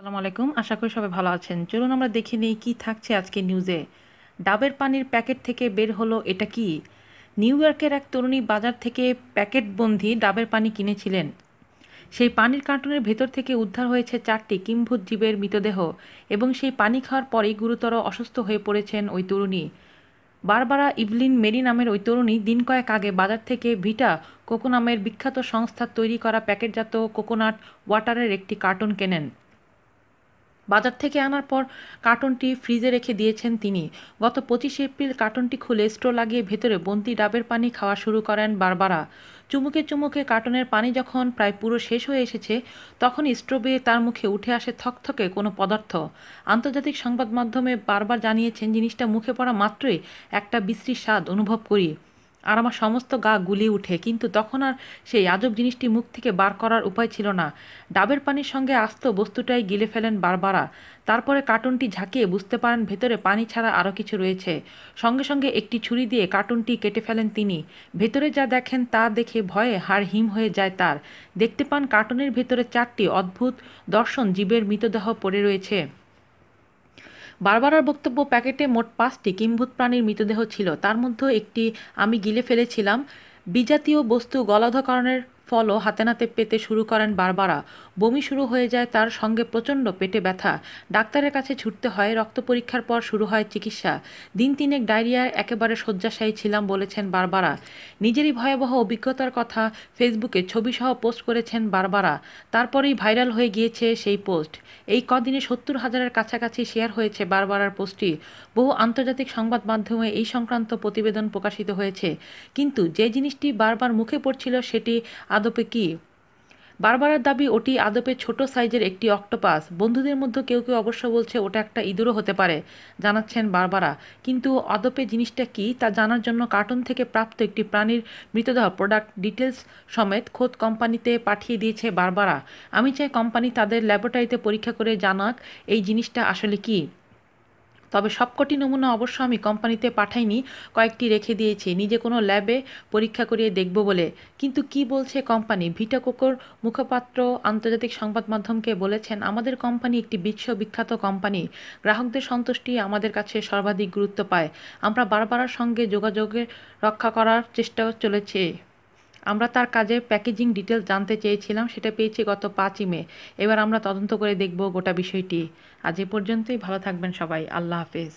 আসসালামু আলাইকুম। আশা করি সবাই ভালো আছেন। চলুন আমরা দেখে নিই কী থাকছে আজকে নিউজে ডাবের পানির প্যাকেট থেকে বের হলো এটা কি? নিউ ইয়র্কের এক তরুণী বাজার থেকে প্যাকেটবন্দি ডাবের পানি কিনেছিলেন। সেই পানির কার্টুনের ভেতর থেকে উদ্ধার হয়েছে চারটি কিম্ভূত জীবের মৃতদেহ এবং সেই পানি খাওয়ার পরেই গুরুতর অসুস্থ হয়ে পড়েছেন ওই তরুণী। বারবারা ইভলিন মেরি নামের ওই তরুণী দিন কয়েক আগে বাজার থেকে ভিটা কোকো নামের বিখ্যাত সংস্থার তৈরি করা প্যাকেটজাত কোকোনাট ওয়াটারের একটি কার্টুন কেনেন। বাজার থেকে আনার পর কার্টনটি ফ্রিজে রেখে দিয়েছেন তিনি। গত পঁচিশে এপ্রিল কার্টনটি খুলে স্ট্রো লাগিয়ে ভেতরে বন্তি, ডাবের পানি খাওয়া শুরু করেন বারবারা। চুমুকে চুমুকে কার্টনের পানি যখন প্রায় পুরো শেষ হয়ে এসেছে তখন স্ট্রো বেয়ে তার মুখে উঠে আসে থকথকে কোনো পদার্থ। আন্তর্জাতিক সংবাদ মাধ্যমে বারবার জানিয়েছেন, জিনিসটা মুখে পড়া মাত্রই একটা বিশ্রী স্বাদ অনুভব করি। আর আমার সমস্ত গা গুলিয়ে উঠে, কিন্তু তখন আর সেই আজব জিনিসটি মুখ থেকে বার করার উপায় ছিল না। ডাবের পানির সঙ্গে আস্ত বস্তুটাই গিলে ফেলেন বারবারা। তারপরে কার্টুনটি ঝাঁকিয়ে বুঝতে পারেন ভেতরে পানি ছাড়া আরও কিছু রয়েছে। সঙ্গে সঙ্গে একটি ছুরি দিয়ে কার্টুনটি কেটে ফেলেন তিনি। ভেতরে যা দেখেন তা দেখে ভয়ে হাড় হিম হয়ে যায় তার। দেখতে পান কার্টুনের ভেতরে চারটি অদ্ভুত দর্শন, জীবের মৃতদেহ পড়ে রয়েছে। বারবারার বক্তব্য প্যাকেটে মোট পাঁচটি কিম্ভূত প্রাণীর মৃতদেহ ছিল। তার মধ্যে একটি আমি গিলে ফেলেছিলাম। বিজাতীয় বস্তু গলাধকরণের ফলও হাতে নাতে পেতে শুরু করেন বারবারা। বমি শুরু হয়ে যায় তার সঙ্গে প্রচণ্ড পেটে ব্যথা। ডাক্তারের কাছে ছুটতে হয়, রক্ত পরীক্ষার পর শুরু হয় চিকিৎসা। দিন তিনেক ডায়রিয়ায় একেবারে শয্যাশায়ী ছিলাম বলেছেন বারবারা। নিজেরই ভয়াবহ অভিজ্ঞতার কথা ফেসবুকে ছবিসহ পোস্ট করেছেন বারবারা। তারপরেই ভাইরাল হয়ে গিয়েছে সেই পোস্ট। এই কদিনে সত্তর হাজারের কাছাকাছি শেয়ার হয়েছে বারবারার পোস্টটি। বহু আন্তর্জাতিক সংবাদ মাধ্যমে এই সংক্রান্ত প্রতিবেদন প্রকাশিত হয়েছে। কিন্তু যে জিনিসটি বারবার মুখে পড়ছিল সেটি আদপে কি? বারবারার দাবি, ওটি আদপে ছোট সাইজের একটি অক্টোপাস। বন্ধুদের মধ্যে কেউ কেউ অবশ্য বলছে, ওটা একটা ইঁদুরও হতে পারে, জানাচ্ছেন বারবারা। কিন্তু আদপে জিনিসটা কি, তা জানার জন্য কার্টুন থেকে প্রাপ্ত একটি প্রাণীর মৃতদেহ, প্রোডাক্ট ডিটেলস সমেত খোদ কোম্পানিতে পাঠিয়ে দিয়েছে বারবারা। আমি চাই কোম্পানি তাদের ল্যাবরেটরিতে পরীক্ষা করে জানাক, এই জিনিসটা আসলে কী। তবে সবকটি নমুনা অবশ্য আমি কোম্পানিতে পাঠাইনি, কয়েকটি রেখে দিয়েছি। নিজে কোনো ল্যাবে পরীক্ষা করিয়ে দেখব বলে। কিন্তু কি বলছে কোম্পানি? ভিটা কোকোর মুখপাত্র আন্তর্জাতিক সংবাদ মাধ্যমকে বলেছেন, আমাদের কোম্পানি একটি বিশ্ববিখ্যাত কোম্পানি। গ্রাহকদের সন্তুষ্টি আমাদের কাছে সর্বাধিক গুরুত্ব পায়। আমরা বারবার সঙ্গে যোগাযোগের রক্ষা করার চেষ্টা চলেছে। আমরা তার কাজের প্যাকেজিং ডিটেলস জানতে চেয়েছিলাম, সেটা পেয়েছি গত পাঁচই মে। এবার আমরা তদন্ত করে দেখব গোটা বিষয়টি। আজ এ পর্যন্তই, ভালো থাকবেন সবাই। আল্লাহ হাফেজ।